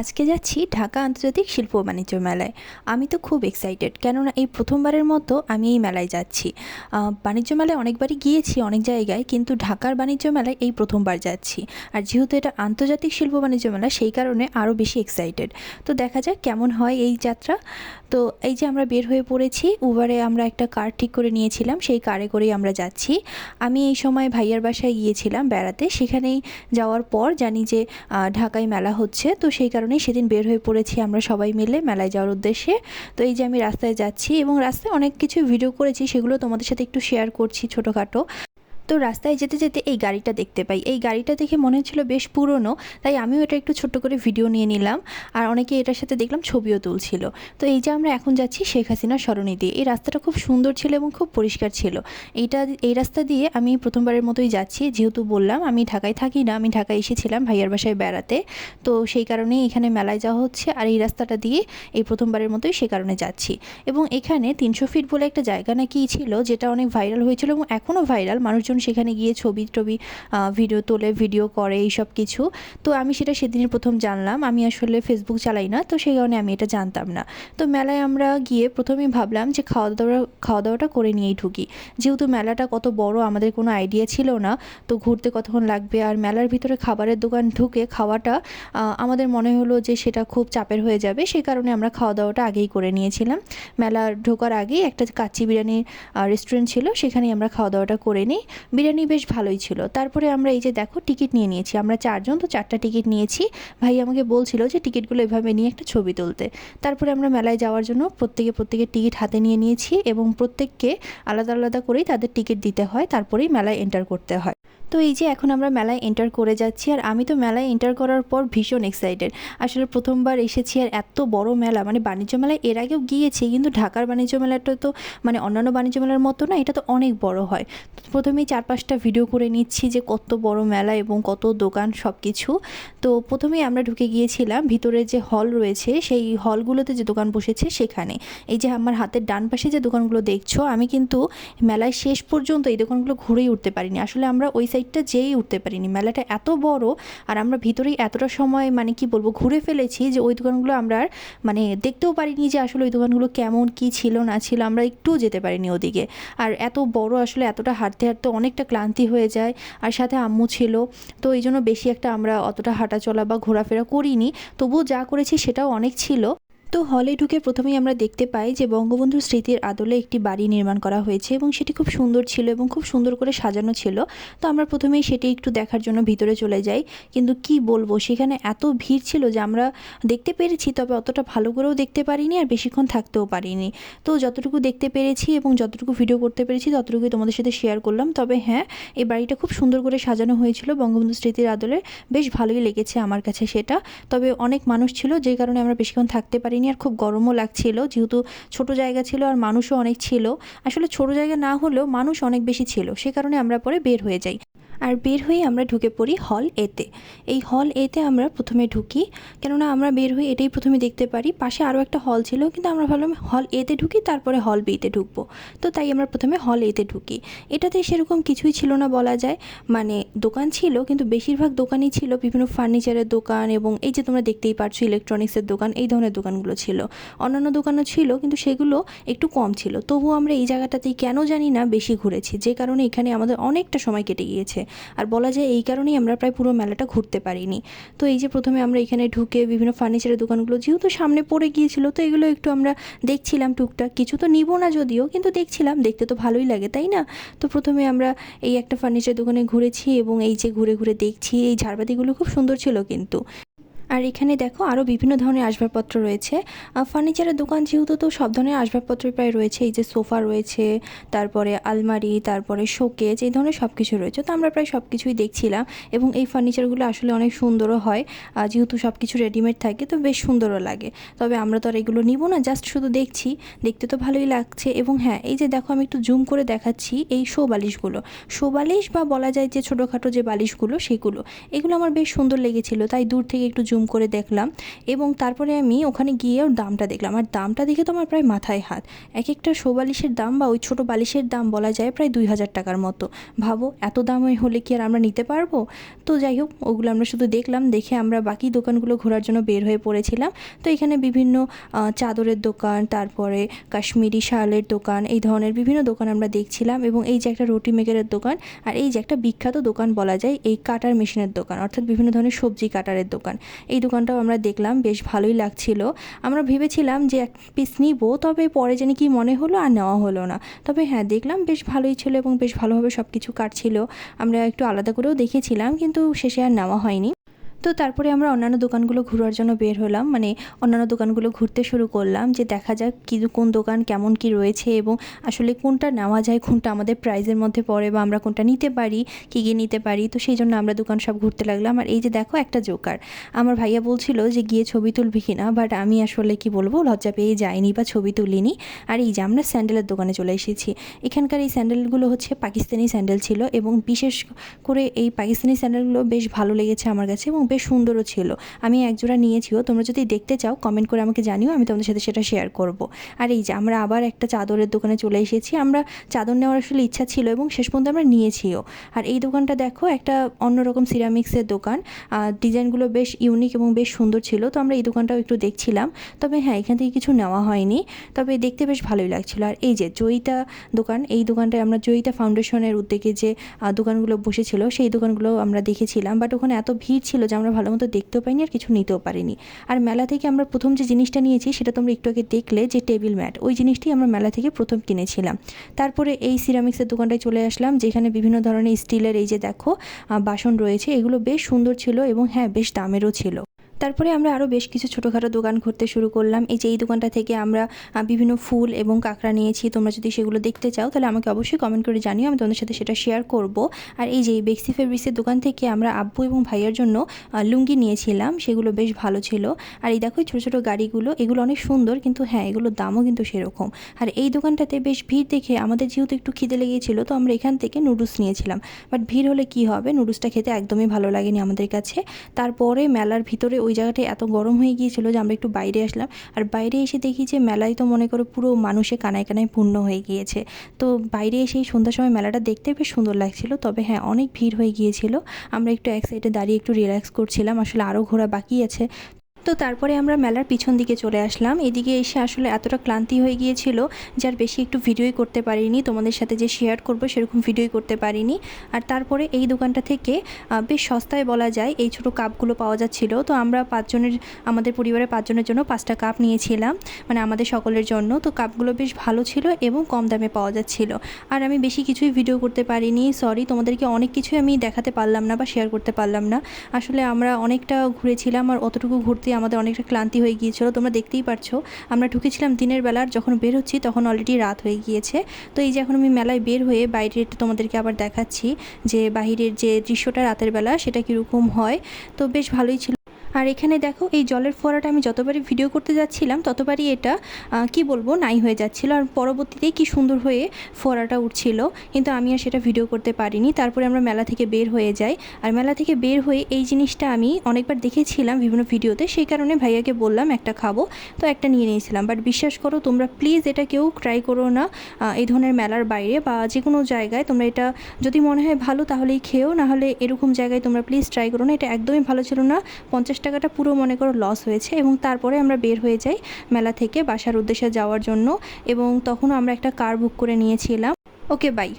আজকে যাচ্ছি ঢাকা আন্তর্জাতিক শিল্প বাণিজ্য মেলায়। আমি তো খুব এক্সাইটেড কেননা এই প্রথমবারের মতো আমি এই মেলায় যাচ্ছি। বাণিজ্য মেলায় অনেকবারই গিয়েছি অনেক জায়গায়, কিন্তু ঢাকার বাণিজ্য মেলায় এই প্রথমবার যাচ্ছি। আর যেহেতু এটা আন্তর্জাতিক শিল্প বাণিজ্য মেলা, সেই কারণে আরও বেশি এক্সাইটেড তো দেখা যাক কেমন হয় এই যাত্রা। তো এই যে আমরা বের হয়ে পড়েছি, উবারে আমরা একটা কার ঠিক করে নিয়েছিলাম, সেই কারে করেই আমরা যাচ্ছি। আমি এই সময় ভাইয়ার বাসায় গিয়েছিলাম বেড়াতে। সেখানেই যাওয়ার পর জানি যে ঢাকায় মেলা হচ্ছে, তো সেই কারণেই সেদিন বের হয়ে পড়েছি আমরা সবাই মিলে মেলায় যাওয়ার উদ্দেশ্যে। তো এই যে আমি রাস্তায় যাচ্ছি এবং রাস্তায় অনেক কিছু ভিডিও করেছি, সেগুলো তোমাদের সাথে একটু শেয়ার করছি ছোটোখাটো। তো রাস্তায় যেতে যেতে এই গাড়িটা দেখতে পাই। এই গাড়িটা দেখে মনে হচ্ছিল বেশ পুরনো, তাই আমিও এটা একটু ছোট্ট করে ভিডিও নিয়ে নিলাম। আর অনেকে এটার সাথে দেখলাম ছবিও তুলছিল। তো এই যে আমরা এখন যাচ্ছি শেখ হাসিনার সরণি দিয়ে। এই রাস্তাটা খুব সুন্দর ছিল এবং খুব পরিষ্কার ছিল। এইটা, এই রাস্তা দিয়ে আমি প্রথমবারের মতোই যাচ্ছি, যেহেতু বললাম আমি ঢাকায় থাকি না, আমি ঢাকায় এসেছিলাম ভাইয়ার বাসায় বেড়াতে। তো সেই কারণেই এখানে মেলায় যাওয়া হচ্ছে আর এই রাস্তাটা দিয়ে এই প্রথমবারের মতোই সে কারণে যাচ্ছি। এবং এখানে তিনশো ফিট বলে একটা জায়গা নাকি ছিল, যেটা অনেক ভাইরাল হয়েছিল এবং এখনও ভাইরাল, মানুষজন সেখানে গিয়ে ছবি টবি ভিডিও তোলে ভিডিও করে, এইসব কিছু। তো আমি সেটা সেদিনই প্রথম জানলাম। আমি আসলে ফেসবুক চালাই না, তো সেই কারণে আমি এটা জানতাম না। তো মেলায় আমরা গিয়ে প্রথমেই ভাবলাম যে খাওয়া দাওয়া খাওয়া দাওয়াটা করে নিয়েই ঢুকি। যেহেতু মেলাটা কত বড়, আমাদের কোনো আইডিয়া ছিল না, তো ঘুরতে কতক্ষণ লাগবে? আর মেলার ভিতরে খাবারের দোকান ঢুকে খাওয়াটা আমাদের মনে হলো যে সেটা খুব চাপের হয়ে যাবে। সেই কারণে আমরা খাওয়া দাওয়াটা আগেই করে নিয়েছিলাম। মেলা ঢোকার আগেই একটা কাচ্চি বিরিয়ানির রেস্টুরেন্ট ছিল, সেখানেই আমরা খাওয়া দাওয়াটা করে নিই। বিরিয়ানি বেশ ভালোই ছিল। তারপরে আমরা এই যে দেখো টিকিট নিয়ে নিয়েছি। আমরা চারজন, তো চারটা টিকিট নিয়েছি। ভাই আমাকে বলছিল যে টিকিটগুলো এভাবে নিয়ে একটা ছবি তুলতে। তারপরে আমরা মেলায় যাওয়ার জন্য প্রত্যেকে প্রত্যেকের টিকিট হাতে নিয়ে নিয়েছি এবং প্রত্যেককে আলাদা আলাদা করেই তাদের টিকিট দিতে হয়। তারপরেই মেলায় এন্টার করতে হয়। তো এই যে এখন আমরা মেলায় এন্টার করে যাচ্ছি আর আমি তো মেলায় এন্টার করার পর ভীষণ এক্সাইটেড আসলে প্রথমবার এসেছি আর এত বড় মেলা মানে বাণিজ্য মেলায় এর আগেও গিয়েছি কিন্তু ঢাকার বাণিজ্য মেলাটা তো মানে অন্যান্য বাণিজ্য মেলার মতো না, এটা তো অনেক বড় হয়। প্রথমেই চার পাঁচটা ভিডিও করে নিচ্ছি যে কত বড় মেলা এবং কত দোকান সব কিছু তো প্রথমেই আমরা ঢুকে গিয়েছিলাম, ভিতরে যে হল রয়েছে সেই হলগুলোতে যে দোকান বসেছে সেখানে। এই যে আমার হাতের ডান পাশে যে দোকানগুলো দেখছ, আমি কিন্তু মেলায় শেষ পর্যন্ত এই দোকানগুলো ঘুরেই উঠতে পারিনি। আসলে আমরা ওই সাইডটা যেয়েই উঠতে পারিনি। মেলাটা এত বড় আর আমরা ভিতরেই এতটা সময় মানে কি বলব, ঘুরে ফেলেছি যে ওই দোকানগুলো আমরা আর মানে দেখতেও পারিনি যে আসলে ওই দোকানগুলো কেমন, কি ছিল, না ছিল, আমরা একটুও যেতে পারিনি ওদিকে। আর এত বড় আসলে এতটা হাঁটতে হাঁটতে অনেকটা ক্লান্তি হয়ে যায়। আর সাথে আম্মু ছিল, তো এই জন্য বেশি একটা আমরা অতটা হাঁটা চলা বা ঘোরাফেরা করিনি। তবুও যা করেছি সেটাও অনেক ছিল। তো হলে ঢুকে প্রথমেই আমরা দেখতে পাই যে বঙ্গবন্ধুর স্মৃতির আদলে একটি বাড়ি নির্মাণ করা হয়েছে এবং সেটি খুব সুন্দর ছিল এবং খুব সুন্দর করে সাজানো ছিল। তো আমরা প্রথমেই সেটি একটু দেখার জন্য ভিতরে চলে যাই। কিন্তু কি বলব, সেখানে এত ভিড় ছিল যে আমরা দেখতে পেরেছি, তবে অতটা ভালো করেও দেখতে পারিনি আর বেশিক্ষণ থাকতেও পারিনি। তো যতটুকু দেখতে পেরেছি এবং যতটুকু ভিডিও করতে পেরেছি, ততটুকুই তোমাদের সাথে শেয়ার করলাম। তবে হ্যাঁ এই বাড়িটা খুব সুন্দর করে সাজানো হয়েছিল। বঙ্গবন্ধু স্মৃতির আদলে বেশ ভালোই লেগেছে আমার কাছে সেটা। তবে অনেক মানুষ ছিল যে কারণে আমরা বেশিক্ষণ থাকতে পারিনি। আর খুব গরমও লাগছিল, যেহেতু ছোট জায়গা ছিল আর মানুষও অনেক ছিল। আসলে ছোট জায়গা না হলেও মানুষ অনেক বেশি ছিল, সে কারণে আমরা পরে বের হয়ে যাই। আর বের হয়ে আমরা ঢুকে পড়ি হল এতে এই হল এতে আমরা প্রথমে ঢুকি, কেননা আমরা বের হয়ে এটাই প্রথমে দেখতে পারি। পাশে আরও একটা হল ছিল, কিন্তু আমরা ভাবলাম হল এতে ঢুকি, তারপরে হল বিতে ঢুকবো। তো তাই আমরা প্রথমে হল এতে ঢুকি। এটাতে সেরকম কিছুই ছিল না বলা যায়। মানে দোকান ছিল, কিন্তু বেশিরভাগ দোকানই ছিল। বিভিন্ন ফার্নিচারের দোকান এবং এই যে তোমরা দেখতেই পারছ ইলেকট্রনিক্সের দোকান, এই ধরনের দোকানগুলো ছিল। অন্যান্য দোকানও ছিল, কিন্তু সেগুলো একটু কম ছিল। তবুও আমরা এই জায়গাটাতেই কেন জানি না বেশি ঘুরেছি। যে কারণে এখানে আমাদের অনেকটা সময় কেটে গিয়েছে। আর বলা যায় এই কারণেই আমরা প্রায় পুরো মেলাটা ঘুরতে পারিনি। তো এই যে প্রথমে আমরা এখানে ঢুকে বিভিন্ন ফার্নিচারের দোকানগুলো, যেহেতু সামনে পড়ে গিয়েছিল, তো এগুলো একটু আমরা দেখছিলাম টুকটাক। কিছু তো নিব না যদিও, কিন্তু দেখছিলাম, দেখতে তো ভালোই লাগে, তাই না? তো প্রথমে আমরা এই একটা ফার্নিচার দোকানে ঘুরেছি এবং এই যে ঘুরে ঘুরে দেখছি, এই ঝাড়বাতিগুলো খুব সুন্দর ছিল কিন্তু। আর এখানে দেখো আরও বিভিন্ন ধরনের আসবাবপত্র রয়েছে। ফার্নিচারের দোকান যেহেতু তো সব ধরনের আসবাবপত্রই প্রায় রয়েছে। এই যে সোফা রয়েছে, তারপরে আলমারি, তারপরে শোকেজ এই ধরনের সব কিছু রয়েছে। তো আমরা প্রায় সব কিছুই দেখছিলাম এবং এই ফার্নিচারগুলো আসলে অনেক সুন্দরও হয়। যেহেতু সব কিছু রেডিমেড থাকে তো বেশ সুন্দরও লাগে। তবে আমরা তো আর এগুলো নিব না জাস্ট শুধু দেখছি। দেখতে তো ভালোই লাগছে এবং হ্যাঁ এই যে দেখো আমি একটু জুম করে দেখাচ্ছি এই শো বালিশগুলো। শো বালিশ বা বলা যায় যে ছোটোখাটো যে বালিশগুলো, সেগুলো। এগুলো আমার বেশ সুন্দর লেগেছিল, তাই দূর থেকে একটু জুম জুম করে দেখলাম এবং তারপরে আমি ওখানে গিয়েও দামটা দেখলাম। আর দামটা দেখে তো আমার প্রায় মাথায় হাত। এক একটা শো বালিশের দাম বা ওই ছোটো বালিশের দাম বলা যায় প্রায় দুই হাজার টাকার মতো। ভাবো, এত দামে হলে কি আর আমরা নিতে পারব? তো যাই হোক, ওগুলো আমরা শুধু দেখলাম, দেখে আমরা বাকি দোকানগুলো ঘোরার জন্য বের হয়ে পড়েছিলাম। তো এখানে বিভিন্ন চাদরের দোকান, তারপরে কাশ্মীরি শালের দোকান, এই ধরনের বিভিন্ন দোকান আমরা দেখছিলাম এবং এই যে একটা রুটি মেকারের দোকান আর এই যে একটা বিখ্যাত দোকান বলা যায়, এই কাটার মেশিনের দোকান, অর্থাৎ বিভিন্ন ধরনের সবজি কাটারের দোকান। এই দোকানটাও আমরা দেখলাম, বেশ ভালোই লাগছিল। আমরা ভেবেছিলাম যে এক পিস নিবো, তবে পরে জানি কি মনে হলো আর নেওয়া হলো না। তবে হ্যাঁ দেখলাম বেশ ভালোই ছিল এবং বেশ ভালোভাবে সব কিছু কাটছিল। আমরা একটু আলাদা করেও দেখেছিলাম, কিন্তু শেষে আর নেওয়া হয়নি। তো তারপরে আমরা অন্যান্য দোকানগুলো ঘোরার জন্য বের হলাম। মানে অন্যান্য দোকানগুলো ঘুরতে শুরু করলাম যে দেখা যাক কী, কোন দোকান কেমন কি রয়েছে এবং আসলে কোনটা নেওয়া যায়, কোনটা আমাদের প্রাইজের মধ্যে পড়ে বা আমরা কোনটা নিতে পারি, কী গিয়ে নিতে পারি। তো সেই জন্য আমরা দোকান সব ঘুরতে লাগলাম। আর এই যে দেখো একটা জোকার। আমার ভাইয়া বলছিল যে গিয়ে ছবি তুলবি কিনা বাট আমি আসলে কি বলব, লজ্জা পেয়ে যাইনি বা ছবি তুলিনি। আর এই যে আমরা স্যান্ডেলের দোকানে চলে এসেছি। এখানকার এই স্যান্ডেলগুলো হচ্ছে পাকিস্তানি স্যান্ডেল ছিল এবং বিশেষ করে এই পাকিস্তানি স্যান্ডেলগুলো বেশ ভালো লেগেছে আমার কাছে এবং বেশ সুন্দরও ছিল। আমি একজোড়া নিয়েছিও, তোমরা যদি দেখতে চাও কমেন্ট করে আমাকে জানিও, আমি তোমাদের সাথে সেটা শেয়ার করব। আর এই যে, আমরা আবার একটা চাদরের দোকানে চলে এসেছি। আমরা চাদর নেওয়ার আসলে ইচ্ছা ছিল এবং শেষ পর্যন্ত আমরা নিয়েছিও। আর এই দোকানটা দেখো, একটা অন্যরকম সিরামিক্সের দোকান। ডিজাইনগুলো বেশ ইউনিক এবং বেশ সুন্দর ছিল, তো আমরা এই দোকানটাও একটু দেখছিলাম। তবে হ্যাঁ এখান থেকে কিছু নেওয়া হয়নি। তবে দেখতে বেশ ভালোই লাগছিল। আর এই যে, জয়িতা দোকান, এই দোকানটায় আমরা জয়িতা ফাউন্ডেশনের উদ্যোগে যে দোকানগুলো বসেছিল, সেই দোকানগুলো আমরা দেখেছিলাম। বাট ওখানে এত ভিড় ছিল যে আমরা ভালো মতো দেখতেও পাইনি আর কিছু নিতেও পারিনি। আর মেলা থেকে আমরা প্রথম যে জিনিসটা নিয়েছি সেটা তোমরা একটু আগে দেখলে যে টেবিল ম্যাট ওই জিনিসটি আমরা মেলা থেকে প্রথম কিনেছিলাম। তারপরে এই সিরামিক্সের দোকানটায় চলে আসলাম, যেখানে বিভিন্ন ধরনের স্টিলের এই যে দেখো বাসন রয়েছে, এগুলো বেশ সুন্দর ছিল এবং হ্যাঁ বেশ দামেরও ছিল। তারপরে আমরা আরও বেশ কিছু ছোটোখাটো দোকান ঘুরতে শুরু করলাম। এই যে এই দোকানটা থেকে আমরা বিভিন্ন ফুল এবং কাঁকড়া নিয়েছি। তোমরা যদি সেগুলো দেখতে চাও, তাহলে আমাকে অবশ্যই কমেন্ট করে জানিও। আমি তোমাদের সাথে সেটা শেয়ার করব। আর এই যে বেক্সি ফেব্রিক্সের দোকান থেকে আমরা আব্বু এবং ভাইয়ের জন্য লুঙ্গি নিয়েছিলাম। সেগুলো বেশ ভালো ছিল। আর এই দেখো ছোটো ছোটো গাড়িগুলো, এগুলো অনেক সুন্দর, কিন্তু হ্যাঁ এগুলোর দামও কিন্তু সেরকম। আর এই দোকানটাতে বেশ ভিড় দেখে আমাদের যেহেতু একটু খিদে লেগেছিল, তো আমরা এখান থেকে নুডলস নিয়েছিলাম। বাট ভিড় হলে কি হবে? নুডলসটা খেতে একদমই ভালো লাগেনি আমাদের কাছে। তারপরে মেলার ভিতরে ওই জায়গাটায় এত গরম হয়ে গিয়েছিল যে আমরা একটু বাইরে আসলাম। আর বাইরে এসে দেখি যে মেলায় তো মনে করো পুরো মানুষে কানায় কানায় পূর্ণ হয়ে গিয়েছে। তো বাইরে এসে এই সন্ধ্যার সময় মেলাটা দেখতে বেশ সুন্দর লাগছিল, তবে হ্যাঁ অনেক ভিড় হয়ে গিয়েছিল। আমরা একটু এক সাইডে দাঁড়িয়ে একটু রিল্যাক্স করছিলাম। আসলে আরও ঘোরা বাকি আছে। তো তারপরে আমরা মেলার পিছন দিকে চলে আসলাম। এদিকে এসে আসলে এতটা ক্লান্তি হয়ে গিয়েছিল যে আর বেশি একটু ভিডিওই করতে পারিনি। তোমাদের সাথে যে শেয়ার করব সেরকম ভিডিওই করতে পারিনি। আর তারপরে এই দোকানটা থেকে বেশ সস্তায় বলা যায়, এই ছোটো কাপগুলো পাওয়া যাচ্ছিল। তো আমরা পাঁচজনের, আমাদের পরিবারের পাঁচজনের জন্য পাঁচটা কাপ নিয়েছিলাম মানে আমাদের সকলের জন্য। তো কাপগুলো বেশ ভালো ছিল এবং কম দামে পাওয়া যাচ্ছিল। আর আমি বেশি কিছুই ভিডিও করতে পারিনি সরি তোমাদেরকে অনেক কিছুই আমি দেখাতে পারলাম না বা শেয়ার করতে পারলাম না। আসলে আমরা অনেকটা ঘুরেছিলাম আর অতটুকু ঘুরতে আমাদের অনেকটা ক্লান্তি হয়ে গিয়েছিল, তোমরা দেখতেই পারছ। আমরা ঢুকেছিলাম দিনের বেলার, যখন বের হচ্ছি তখন অলরেডি রাত হয়ে গিয়েছে। তো এই যে এখন আমি মেলায় বের হয়ে বাইরের তোমাদেরকে আবার দেখাচ্ছি যে বাহিরের যে দৃশ্যটা রাতের বেলা সেটা কীরকম হয়। তো বেশ ভালোই ছিল। আর এখানে দেখো, এই জলের ফোয়ারাটা আমি যতবারই ভিডিও করতে যাচ্ছিলাম, ততবারই এটা কি বলব, নাই হয়ে যাচ্ছিল। আর পরবর্তীতে কি সুন্দর হয়ে ফোয়ারাটা উঠছিল। কিন্তু আমি আর সেটা ভিডিও করতে পারিনি। তারপরে আমরা মেলা থেকে বের হয়ে যাই। আর মেলা থেকে বের হয়ে এই জিনিসটা আমি অনেকবার দেখেছিলাম বিভিন্ন ভিডিওতে। সেই কারণে ভাইয়াকে বললাম, একটা খাব। তো একটা নিয়ে নিয়েছিলাম। বাট বিশ্বাস করো, তোমরা প্লিজ এটা কেউ ট্রাই করো না এই ধরনের মেলার বাইরে বা যে কোনো জায়গায়। তোমরা এটা যদি মনে হয় ভালো, তাহলেই খেও। না হলে এরকম জায়গায় তোমরা প্লিজ ট্রাই করো না। এটা একদমই ভালো ছিল না। পঞ্চাশ টাকাটা পুরো মনে করো লস হয়েছে এবং তারপরে আমরা বের হয়ে যাই মেলা থেকে বাসার উদ্দেশ্যে যাওয়ার জন্য এবং তখন আমরা একটা কার বুক করে নিয়েছিলাম। Okay bye